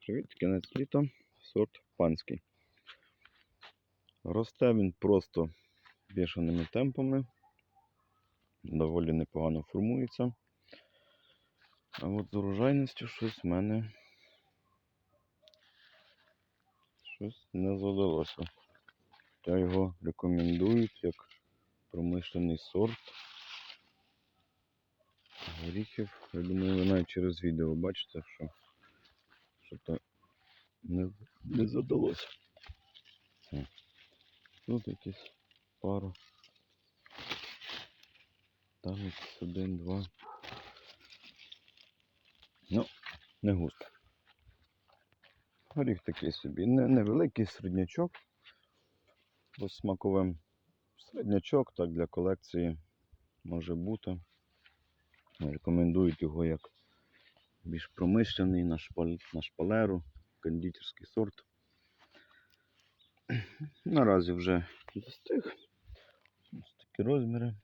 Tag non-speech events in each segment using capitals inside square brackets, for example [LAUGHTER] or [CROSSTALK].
Привіт, кінець літа, сорт панський. Росте він просто бішеними темпами, доволі непогано формується. А от з урожайністю щось в мене щось не задалося. Я його рекомендують як промишлений сорт. Горіхів, я думаю, ви навіть через відео бачите, що що-то не, не задалося. О, Тут якісь пару. Там якийсь один, два. Ну, не густо. Горіх такий собі. Не, невеликий середнячок. З смаковим середнячок, так для колекції може бути. Рекомендують його як більш промишлений на, шпаль, на шпалеру, кондитерський сорт. [CLEARS THROAT] Наразі вже достиг. Ось такі розміри.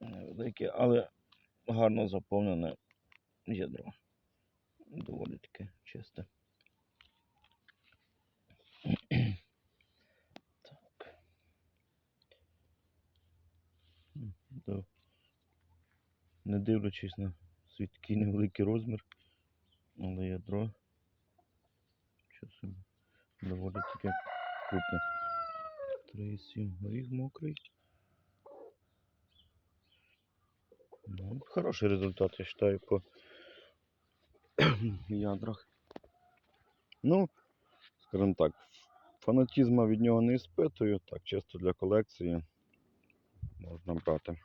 Невеликі, але гарно заповнене ядро. Доволі таке чисте. [CLEARS THROAT] Так. Не дивлячись на свій такий невеликий розмір, але ядро часом доволі таке крупне. 3,7 горіх мокрий. Ну, хороший результат, я вважаю, по [CLEARS THROAT] ядрах. Ну, скажімо так, фанатізму від нього не іспитую, так, чисто для колекції можна брати.